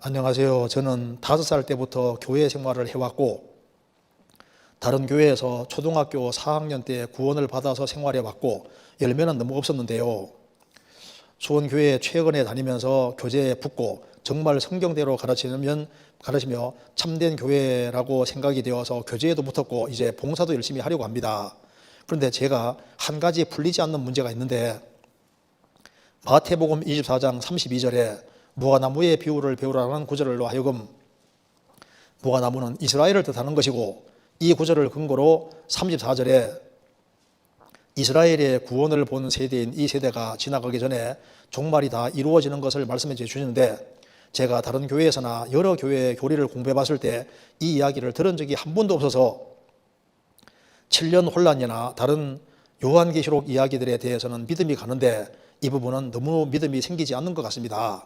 안녕하세요. 저는 다섯 살 때부터 교회 생활을 해왔고 다른 교회에서 초등학교 4학년 때 구원을 받아서 생활해왔고 열매는 너무 없었는데요. 수원교회 최근에 다니면서 교재에 붙고 정말 성경대로 가르치면 가르치며 참된 교회라고 생각이 되어서 교재에도 붙었고 이제 봉사도 열심히 하려고 합니다. 그런데 제가 한 가지 풀리지 않는 문제가 있는데 마태복음 24장 32절에 무화나무의 비유를 배우라는 구절로 하여금 무화나무는 이스라엘을 뜻하는 것이고 이 구절을 근거로 34절에 이스라엘의 구원을 본 세대인 이 세대가 지나가기 전에 종말이 다 이루어지는 것을 말씀해 주시는데 제가 다른 교회에서나 여러 교회의 교리를 공부해 봤을 때 이 이야기를 들은 적이 한 번도 없어서 7년 혼란이나 다른 요한계시록 이야기들에 대해서는 믿음이 가는데 이 부분은 너무 믿음이 생기지 않는 것 같습니다.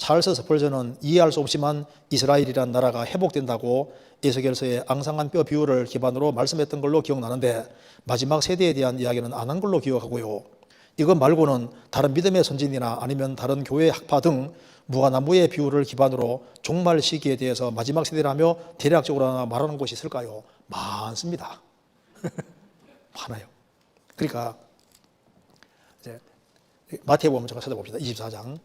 찰스 스펄전은 이해할 수 없지만 이스라엘이란 나라가 회복된다고 에스겔서의 앙상한 뼈 비유를 기반으로 말씀했던 걸로 기억나는데 마지막 세대에 대한 이야기는 안 한 걸로 기억하고요. 이것 말고는 다른 믿음의 선진이나 아니면 다른 교회 학파 등 무화나무의 비유를 기반으로 종말 시기에 대해서 마지막 세대라며 대략적으로 하나 말하는 곳이 있을까요? 많습니다. 많아요. 그러니까 이제 마태복음 제가 찾아봅시다. 24장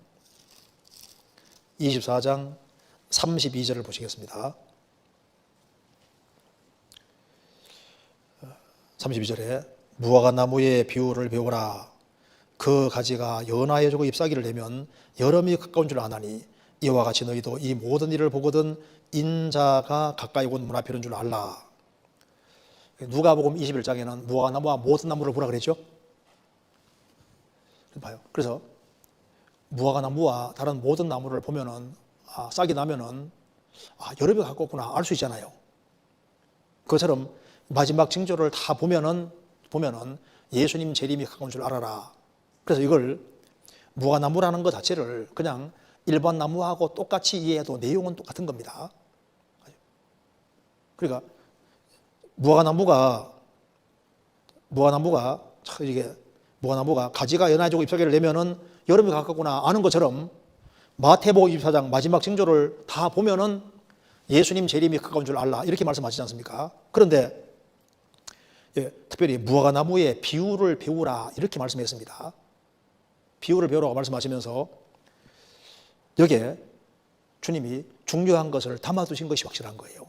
24장 32절을 보시겠습니다. 32절에 무화과 나무의 비유를 배우라. 그 가지가 연하여지고 잎사귀를 내면 여름이 가까운 줄 아나니 이와 같이 너희도 이 모든 일을 보거든 인자가 가까이 온 문 앞에 이른 줄 알라. 누가복음 21장에는 무화과 나무와 모든 나무를 보라 그랬죠? 봐요. 그래서 무화과 나무와 다른 모든 나무를 보면은 아, 싹이 나면은 아, 여름이 가까웠구나 알 수 있잖아요. 그처럼 마지막 징조를 다 보면은 보면은 예수님 재림이 가까운 줄 알아라. 그래서 이걸 무화나무라는 것 자체를 그냥 일반 나무하고 똑같이 이해해도 내용은 똑같은 겁니다. 그러니까 무화나무가 무화나무가 참 이게 무화나무가 가지가 연해지고 잎사귀를 내면은 여름이 가깝구나 아는 것처럼 마태복음 24장 마지막 징조를 다 보면은 예수님 재림이 가까운 줄 알라 이렇게 말씀하시지 않습니까? 그런데 예, 특별히 무화과나무의 비유를 배우라 이렇게 말씀했습니다. 비유를 배우라고 말씀하시면서 여기에 주님이 중요한 것을 담아두신 것이 확실한 거예요.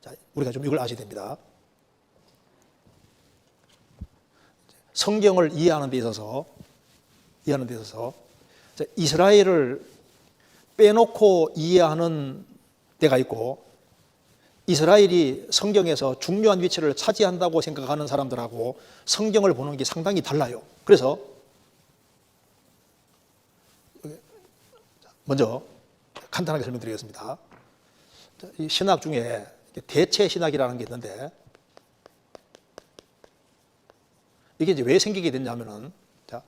자, 우리가 좀 이걸 아셔야 됩니다. 성경을 이해하는 데 있어서 이해하는 데 있어서 자, 이스라엘을 빼놓고 이해하는 때가 있고 이스라엘이 성경에서 중요한 위치를 차지한다고 생각하는 사람들하고 성경을 보는 게 상당히 달라요. 그래서 먼저 간단하게 설명드리겠습니다. 이 신학 중에 대체 신학이라는 게 있는데 이게 이제 왜 생기게 됐냐면은 자,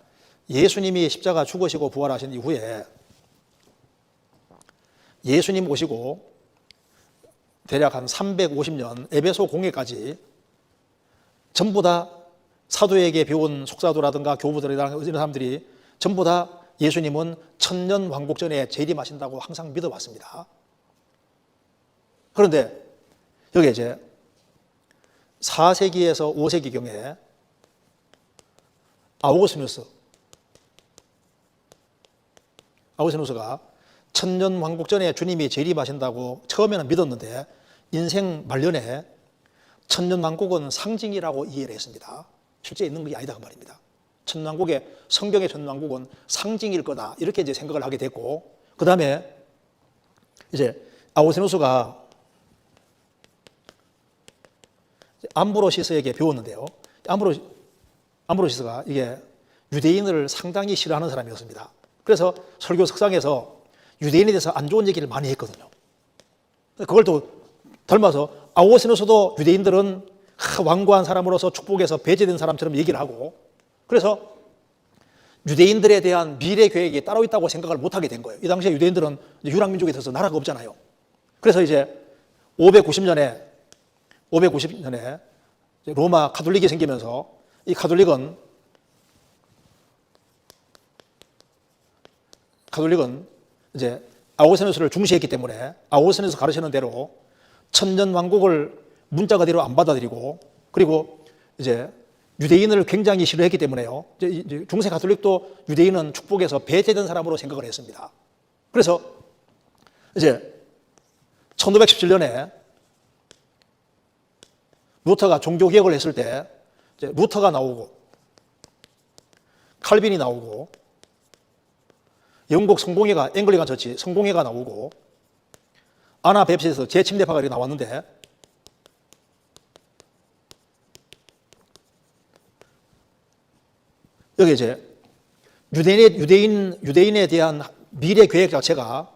예수님이 십자가 죽으시고 부활하신 이후에 예수님 오시고 대략 한 350년 에베소 공예까지 전부 다 사도에게 배운 속사도라든가 교부들이라는 이런 사람들이 전부 다 예수님은 천년 왕국 전에 재림하신다고 항상 믿어왔습니다. 그런데 여기 이제 4세기에서 5세기경에 아우구스누스 아우구스누스가 천년 왕국 전에 주님이 재림하신다고 처음에는 믿었는데 인생 말년에 천년 왕국은 상징이라고 이해를 했습니다. 실제 있는 게 아니다 그 말입니다. 천왕국의 성경의 천왕국은 상징일 거다 이렇게 이제 생각을 하게 됐고 그 다음에 이제 아우세누스가 암브로시스에게 배웠는데요. 암브로 암브로시스가 이게 유대인을 상당히 싫어하는 사람이었습니다. 그래서 설교 석상에서 유대인에 대해서 안 좋은 얘기를 많이 했거든요. 그걸 또 닮아서 아우세누스도 유대인들은 완고한 사람으로서 축복에서 배제된 사람처럼 얘기를 하고 그래서 유대인들에 대한 미래 계획이 따로 있다고 생각을 못하게 된 거예요. 이 당시에 유대인들은 유랑민족에 있어서 나라가 없잖아요. 그래서 이제 590년에 590년에 로마 카톨릭이 생기면서 이 카톨릭은 카톨릭은 이제 아우구스티누스를 중시했기 때문에 아우구스티누스 가르치는 대로 천년 왕국을 문자 그대로 안 받아들이고 그리고 이제 유대인을 굉장히 싫어했기 때문에요. 중세 가톨릭도 유대인은 축복에서 배제된 사람으로 생각을 했습니다. 그래서 이제 1517년에 루터가 종교 개혁을 했을 때 이제 루터가 나오고 칼빈이 나오고 영국 성공회가 앵글리간 처치 성공회가 나오고 아나 뱁시에서 재침례파가 이렇게 나왔는데 여기 이제 유대인에, 유대인, 유대인에 대한 미래 계획 자체가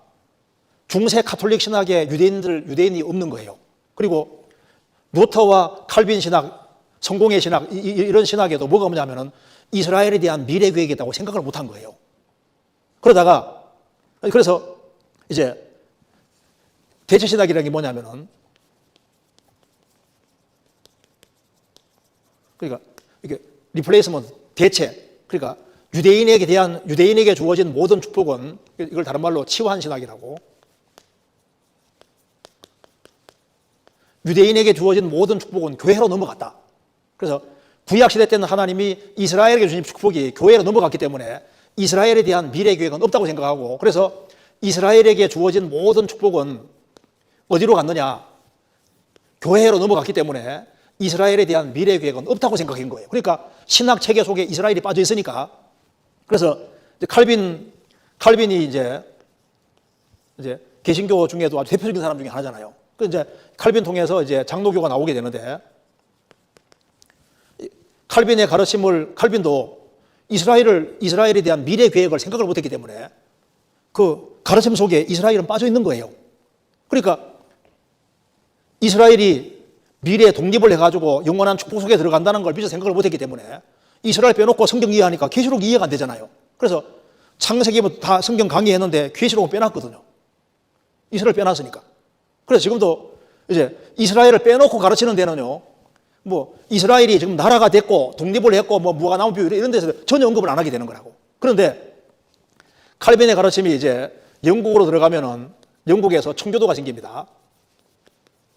중세 카톨릭 신학에 유대인들, 유대인이 없는 거예요. 그리고 루터와 칼빈 신학, 성공의 신학, 이- 이- 이런 신학에도 뭐가 없냐면은 이스라엘에 대한 미래 계획이 있다고 생각을 못 한 거예요. 그러다가, 그래서 이제 대체 신학이라는 게 뭐냐면은 그러니까 이게 리플레이스먼트 대체 그러니까 유대인에게 대한 유대인에게 주어진 모든 축복은 이걸 다른 말로 치환 신학이라고 유대인에게 주어진 모든 축복은 교회로 넘어갔다. 그래서 구약 시대 때는 하나님이 이스라엘에게 주신 축복이 교회로 넘어갔기 때문에 이스라엘에 대한 미래 계획은 없다고 생각하고 그래서 이스라엘에게 주어진 모든 축복은 어디로 갔느냐? 교회로 넘어갔기 때문에 이스라엘에 대한 미래 계획은 없다고 생각한 거예요. 그러니까 신학 체계 속에 이스라엘이 빠져 있으니까 그래서 칼빈 칼빈이 이제 이제 개신교 중에도 아주 대표적인 사람 중에 하나잖아요. 그 이제 칼빈 통해서 이제 장로교가 나오게 되는데 이 칼빈의 가르침을 칼빈도 이스라엘을 이스라엘에 대한 미래 계획을 생각을 못했기 때문에 그 가르침 속에 이스라엘은 빠져 있는 거예요. 그러니까 이스라엘이 미래에 독립을 해가지고 영원한 축복 속에 들어간다는 걸 미처 생각을 못했기 때문에 이스라엘 빼놓고 성경 이해하니까 계시록 이해가 안 되잖아요. 그래서 창세기부터 다 성경 강의했는데 계시록은 빼놨거든요. 이스라엘 빼놨으니까. 그래서 지금도 이제 이스라엘을 빼놓고 가르치는 데는요. 뭐 이스라엘이 지금 나라가 됐고 독립을 했고 뭐뷰 이런 데서 전혀 언급을 안 하게 되는 거라고. 그런데 칼빈의 가르침이 이제 영국으로 들어가면은 영국에서 청교도가 생깁니다.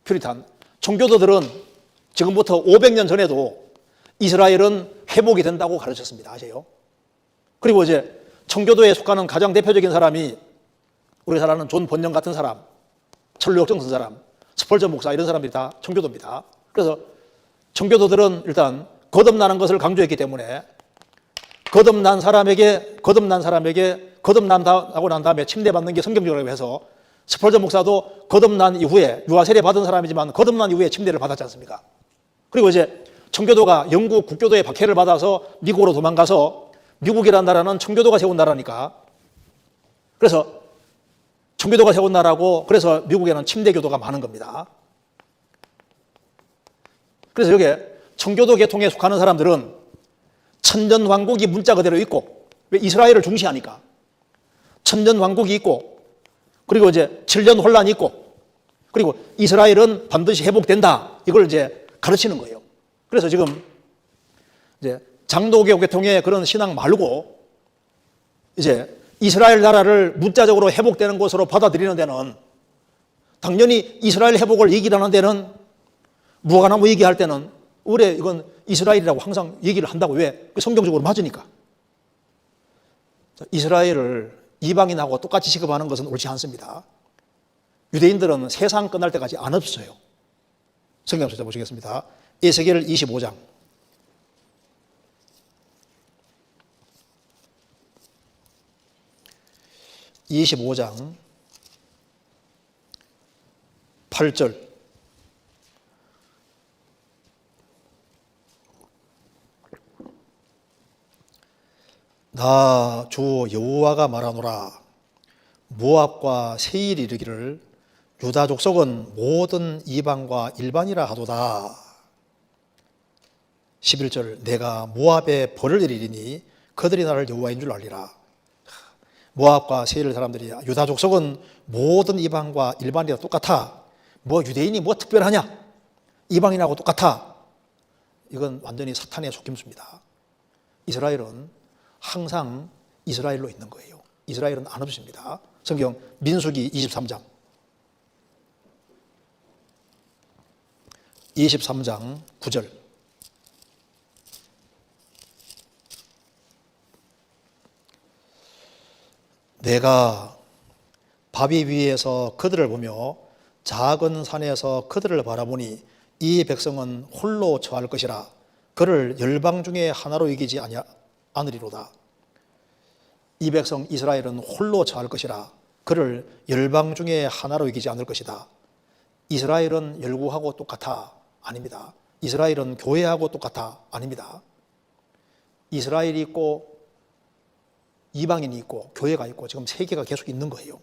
퓨리탄. 청교도들은 지금부터 500년 전에도 이스라엘은 회복이 된다고 가르쳤습니다. 아세요? 그리고 이제 청교도에 속하는 가장 대표적인 사람이 우리 잘 아는 존 번영 같은 사람, 천루역정 쓴 사람, 스펄전 목사 이런 사람들이 다 청교도입니다. 그래서 청교도들은 일단 거듭나는 것을 강조했기 때문에 거듭난 사람에게 거듭난 사람에게 거듭난다고 난 다음에 침례받는 게 성경적이라고 해서 스펄전 목사도 거듭난 이후에 유아 세례 받은 사람이지만 거듭난 이후에 침례를 받았지 않습니까? 그리고 이제 청교도가 영국 국교도의 박해를 받아서 미국으로 도망가서 미국이라는 나라는 청교도가 세운 나라니까 그래서 청교도가 세운 나라고 그래서 미국에는 침례교도가 많은 겁니다. 그래서 여기 청교도 계통에 속하는 사람들은 천년 왕국이 문자 그대로 있고 왜 이스라엘을 중시하니까 천년 왕국이 있고 그리고 이제 7년 혼란이 있고 그리고 이스라엘은 반드시 회복된다 이걸 이제 가르치는 거예요. 그래서 지금 이제 장로교 계통의 그런 신앙 말고 이제 이스라엘 나라를 문자적으로 회복되는 것으로 받아들이는 데는 당연히 이스라엘 회복을 얘기하는 데는 무화과나무 얘기할 때는 올해 이건 이스라엘이라고 항상 얘기를 한다고 왜? 그 성경적으로 맞으니까. 자, 이스라엘을 이방인하고 똑같이 취급하는 것은 옳지 않습니다. 유대인들은 세상 끝날 때까지 안 없어요. 성경 찾아보시겠습니다. 에세겔 25장. (25장) 8절 나 주 여호와가 말하노라. 모압과 세일이 이르기를 유다 족속은 모든 이방과 일반이라 하도다. 11절 내가 모압에 벌을 내리리니 그들이 나를 여호와인 줄 알리라. 모압과 세일 사람들이 유다 족속은 모든 이방과 일반이라 똑같아. 뭐 유대인이 뭐 특별하냐? 이방인하고 똑같아. 이건 완전히 사탄의 속임수입니다. 이스라엘은 항상 이스라엘로 있는 거예요. 이스라엘은 안 없습니다. 성경 민수기 23장 23장 9절 내가 바위 위에서 그들을 보며 작은 산에서 그들을 바라보니 이 백성은 홀로 처할 것이라 그를 열방 중에 하나로 이기지 않으리로다. 이 백성 이스라엘은 홀로 처할 것이라 그를 열방 중에 하나로 이기지 않을 것이다. 이스라엘은 열국하고 똑같아 아닙니다. 이스라엘은 교회하고 똑같아 아닙니다. 이스라엘이 있고 이방인이 있고 교회가 있고 지금 세계가 계속 있는 거예요.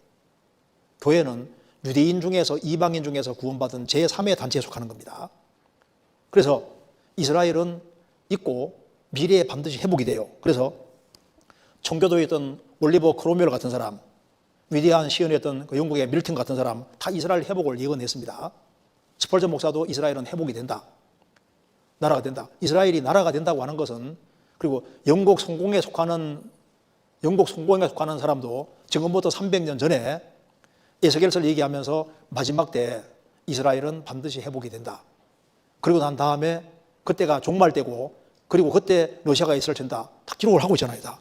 교회는 유대인 중에서 이방인 중에서 구원받은 제3의 단체에 속하는 겁니다. 그래서 이스라엘은 있고 미래에 반드시 회복이 돼요. 그래서 청교도에 있던 올리버 크로멜 같은 사람, 위대한 시언이었던 그 영국의 밀튼 같은 사람 다 이스라엘 회복을 예언했습니다. 스펄전 목사도 이스라엘은 회복이 된다. 나라가 된다. 이스라엘이 나라가 된다고 하는 것은 그리고 영국 성공에 속하는 영국 성공에 속하는 사람도 지금부터 300년 전에 에스겔서를 얘기하면서 마지막 때 이스라엘은 반드시 회복이 된다. 그리고 난 다음에 그때가 종말 때고 그리고 그때 러시아가 있을 텐다. 다 기록을 하고 있잖아요. 다.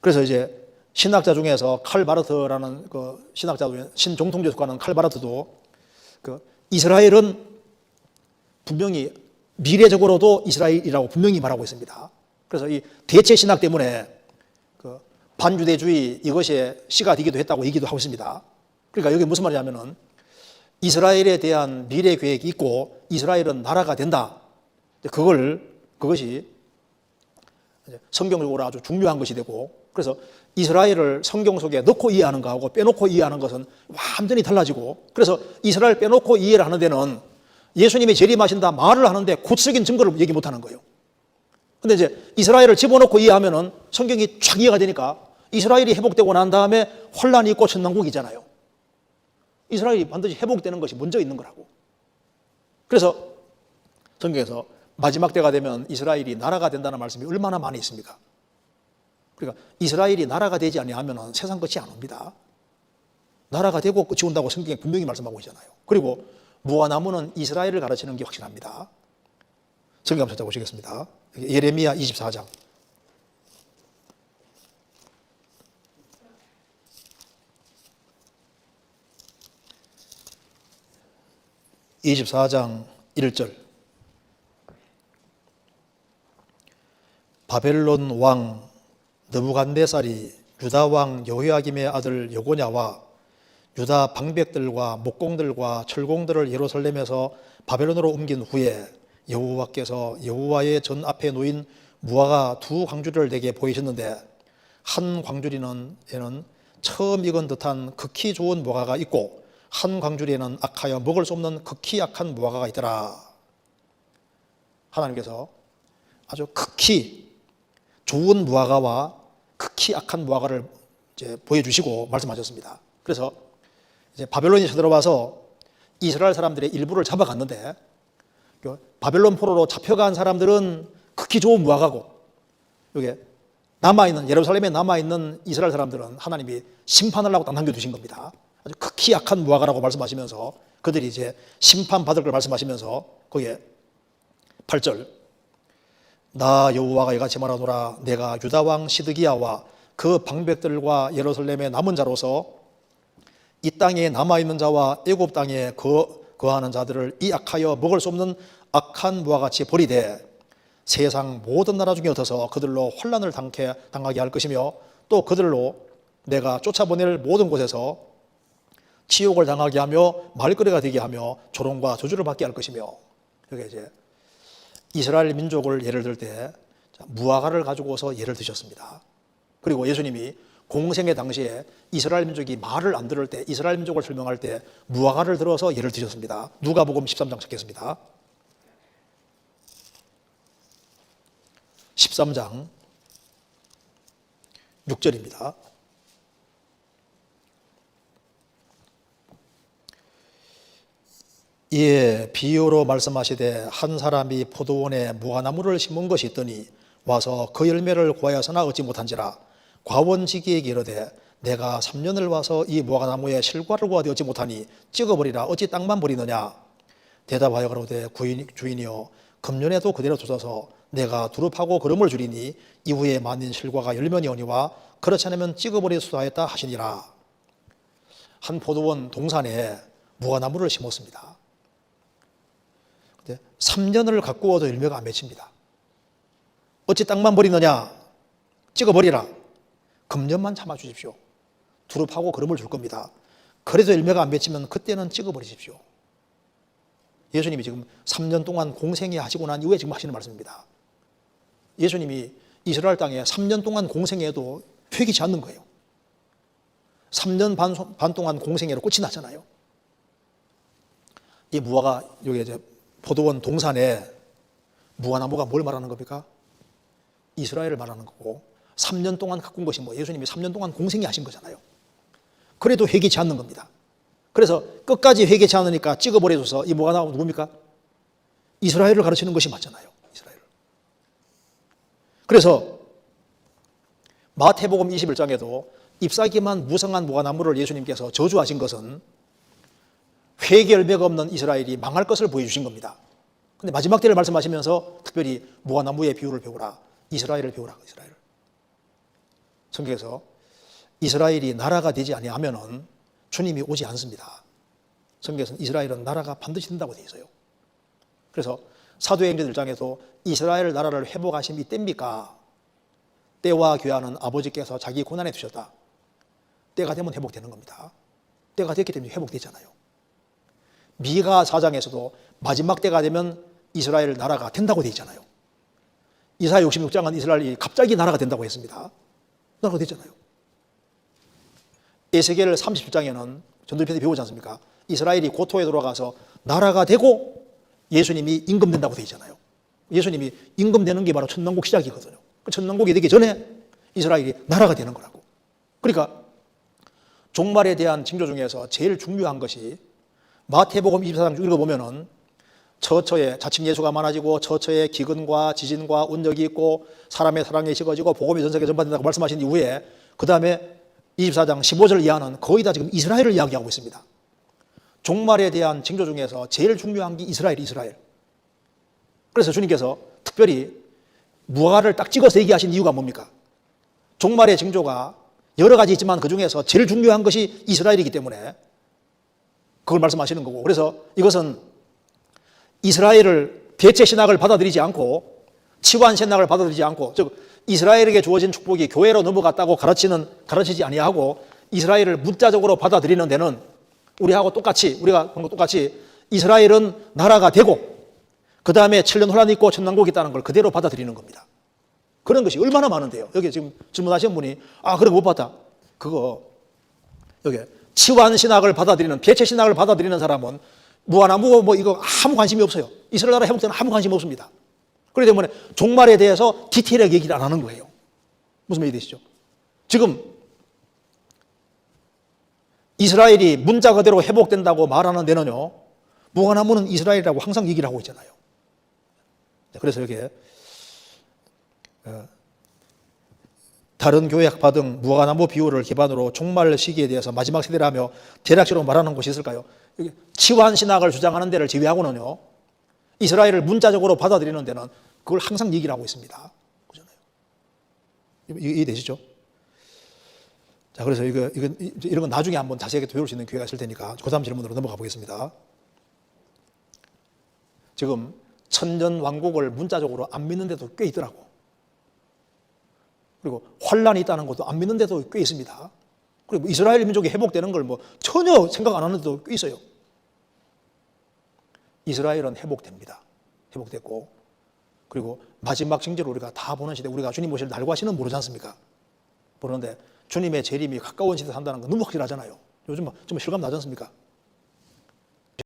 그래서 이제 신학자 중에서 칼 바르트라는 그 신학자 중에 신종통제 속하는 칼 바르트도 그 이스라엘은 분명히 미래적으로도 이스라엘이라고 분명히 말하고 있습니다. 그래서 이 대체 신학 때문에 그 반주대주의 이것이 씨가 되기도 했다고 얘기도 하고 있습니다. 그러니까 여기 무슨 말이냐면은 이스라엘에 대한 미래 계획이 있고 이스라엘은 나라가 된다. 그걸 그것이 이제 성경적으로 아주 중요한 것이 되고 그래서 이스라엘을 성경 속에 넣고 이해하는 거하고 빼놓고 이해하는 것은 완전히 달라지고 그래서 이스라엘 빼놓고 이해를 하는 데는 예수님이 재림하신다 말을 하는데 구체적인 증거를 얘기 못 하는 거예요. 근데 이제 이스라엘을 집어넣고 이해하면은 성경이 쫙 이해가 되니까 이스라엘이 회복되고 난 다음에 혼란이 있고 천당국이잖아요. 이스라엘이 반드시 회복되는 것이 먼저 있는 거라고. 그래서 성경에서 마지막 때가 되면 이스라엘이 나라가 된다는 말씀이 얼마나 많이 있습니까? 그러니까 이스라엘이 나라가 되지 아니하면 세상 끝이 안 옵니다. 나라가 되고 끝이 온다고 성경에 분명히 말씀하고 있잖아요. 그리고 무화나무는 이스라엘을 가르치는 게 확실합니다. 성경 한번 찾아보시겠습니다. 예레미야 24장. (24장) 1절 바벨론 왕 느부갓네살이 유다 왕 여호야김의 아들 여고냐와 유다 방백들과 목공들과 철공들을 예루살렘에서 바벨론으로 옮긴 후에 여호와께서 여호와의 전 앞에 놓인 무화과 두 광주리를 내게 보이셨는데 한 광주리는 에는 처음 익은 듯한 극히 좋은 무화과가 있고 한 광주리에는 악하여 먹을 수 없는 극히 약한 무화과가 있더라. 하나님께서 아주 극히 좋은 무화과와 극히 악한 무화과를 이제 보여주시고 말씀하셨습니다. 그래서 이제 바벨론이 쳐들어와서 이스라엘 사람들의 일부를 잡아갔는데 그 바벨론 포로로 잡혀간 사람들은 극히 좋은 무화과고 여기 남아있는 예루살렘에 남아있는 이스라엘 사람들은 하나님이 심판을 하고 딱 남겨두신 겁니다. 아주 극히 약한 무화과라고 말씀하시면서 그들이 이제 심판받을 걸 말씀하시면서 거기에 8절 나 여호와가 이같이 말하노라. 내가 유다 왕 시드기야와 그 방백들과 예루살렘의 남은 자로서 이 땅에 남아 있는 자와 애굽 땅에 거, 거하는 자들을 이 악하여 먹을 수 없는 악한 무화같이 버리되 세상 모든 나라 중에 얻어서 그들로 혼란을 당케, 당하게 할 것이며 또 그들로 내가 쫓아보낼 모든 곳에서 치욕을 당하게 하며 말거리가 되게 하며 조롱과 저주를 받게 할 것이며. 여기 이제 이스라엘 민족을 예를 들 때 무화과를 가지고서 예를 드셨습니다. 그리고 예수님이 공생의 당시에 이스라엘 민족이 말을 안 들을 때 이스라엘 민족을 설명할 때 무화과를 들어서 예를 드셨습니다. 누가복음 13장 찾겠습니다. 13장 6절입니다. 이에 비유로 말씀하시되 한 사람이 포도원에 무화나무를 심은 것이 있더니 와서 그 열매를 구하였으나 얻지 못한지라 과원지기에게 이르되 내가 3년을 와서 이 무화과나무에 실과를 구하되 얻지 못하니 찍어버리라. 어찌 땅만 버리느냐? 대답하여 가로되 주인이여 금년에도 그대로 두셔서 내가 두릅하고 걸음을 줄이니 이후에 만든 실과가 열면이 오니와 그렇지 않으면 찍어버리수다 하였다 하시니라. 한 포도원 동산에 무화나무를 심었습니다 3년을 가꾸어도 열매가 안 맺힙니다 어찌 땅만 버리느냐 찍어버리라 금년만 참아주십시오 두릅하고 걸음을 줄 겁니다 그래도 열매가 안 맺히면 그때는 찍어버리십시오 예수님이 지금 3년 동안 공생애 하시고 난 이후에 지금 하시는 말씀입니다. 예수님이 이스라엘 땅에 3년 동안 공생애도 회기치 않는 거예요. 3년 반, 반 동안 공생애로 끝이 났잖아요. 이 무화가 여기 이제 포도원 동산에 무화나무가 뭘 말하는 겁니까? 이스라엘을 말하는 거고 3년 동안 가꾼 것이 뭐 예수님이 3년 동안 공생애 하신 거잖아요. 그래도 회기치 않는 겁니다. 그래서 끝까지 회개치 않으니까 찍어버려줘서 이 나오고 누굽니까? 이스라엘을 가르치는 것이 맞잖아요. 이스라엘. 그래서 마태복음 21장에도 잎사귀만 무성한 무화나무를 예수님께서 저주하신 것은 열매가 없는 이스라엘이 망할 것을 보여주신 겁니다. 근데 마지막 때를 말씀하시면서 특별히 무화나무의 비유를 배우라. 이스라엘을 배우라. 이스라엘. 성경에서 이스라엘이 나라가 되지 아니하면은 주님이 오지 않습니다. 성경에서는 이스라엘은 나라가 반드시 된다고 되어 있어요. 그래서 사도행전 1장에도 이스라엘 나라를 회복하심이 때입니까? 때와 교하는 아버지께서 자기 고난에 두셨다. 때가 되면 회복되는 겁니다. 때가 됐기 때문에 회복되잖아요. 미가 4장에서도 마지막 때가 되면 이스라엘 나라가 된다고 되어 있잖아요. 이사 66장은 이스라엘이 갑자기 나라가 된다고 했습니다. 나라가 됐잖아요. 에스겔 37장에는 전도편에 배우지 않습니까? 이스라엘이 고토에 돌아가서 나라가 되고 예수님이 임금된다고 되어 있잖아요. 예수님이 임금되는 게 바로 천남국 시작이거든요. 그 천남국이 되기 전에 이스라엘이 나라가 되는 거라고. 그러니까 종말에 대한 징조 중에서 제일 중요한 것이 마태복음 24장 읽어보면은 처처에 자칭 예수가 많아지고 처처에 기근과 지진과 운력이 있고 사람의 사랑이 식어지고 복음이 전 세계 전파된다고 말씀하신 이후에 그 다음에 24장 15절 이하는 거의 다 지금 이스라엘을 이야기하고 있습니다. 종말에 대한 징조 중에서 제일 중요한 게 이스라엘, 이스라엘. 그래서 주님께서 특별히 무화과를 딱 찍어서 얘기하신 이유가 뭡니까? 종말의 징조가 여러 가지 있지만 그 중에서 제일 중요한 것이 이스라엘이기 때문에 그걸 말씀하시는 거고 그래서 이것은 이스라엘을 대체 신학을 받아들이지 않고 치환 신학을 받아들이지 않고 즉 이스라엘에게 주어진 축복이 교회로 넘어갔다고 가르치는 가르치지 아니하고 이스라엘을 문자적으로 받아들이는 데는 우리하고 똑같이 우리가 본거 똑같이 이스라엘은 나라가 되고 그 다음에 7년 혼란이 있고 천남국이 있다는 걸 그대로 받아들이는 겁니다. 그런 것이 얼마나 많은데요. 여기 지금 질문하신 분이 아 그래 못 봤다. 그거 여기 치환 신학을 받아들이는 개체 신학을 받아들이는 사람은 무화나무 뭐 이거 아무 관심이 없어요. 이스라엘 나라 회복되는 아무 관심 없습니다. 그렇기 때문에 종말에 대해서 디테일하게 얘기를 안 하는 거예요. 무슨 말이 되시죠? 지금 이스라엘이 문자 그대로 회복된다고 말하는 데는요, 무화나무는 이스라엘이라고 항상 얘기를 하고 있잖아요. 그래서 이렇게 어, 다른 교회 학파 등 무화과나무 비유를 기반으로 종말 시기에 대해서 마지막 세대라며 대략적으로 말하는 곳이 있을까요? 치환 신학을 주장하는 데를 제외하고는요. 이스라엘을 문자적으로 받아들이는 데는 그걸 항상 얘기를 하고 있습니다. 그잖아요. 이해되시죠? 자, 그래서 이거, 이거, 이런 건 나중에 한번 자세하게 배울 수 있는 기회가 있을 테니까 그 다음 질문으로 넘어가 보겠습니다. 지금 천년 왕국을 문자적으로 안 믿는 데도 꽤 있더라고. 그리고 환란이 있다는 것도 안 믿는 데도 꽤 있습니다. 그리고 이스라엘 민족이 회복되는 걸 뭐 전혀 생각 안 하는 데도 꽤 있어요. 이스라엘은 회복됩니다. 회복됐고 그리고 마지막 징조를 우리가 다 보는 시대 우리가 주님 모실 날과 시는 모르지 않습니까? 보는데 주님의 재림이 가까운 시대 산다는 거 너무 확실하잖아요. 요즘 뭐좀 실감 나지 않습니까?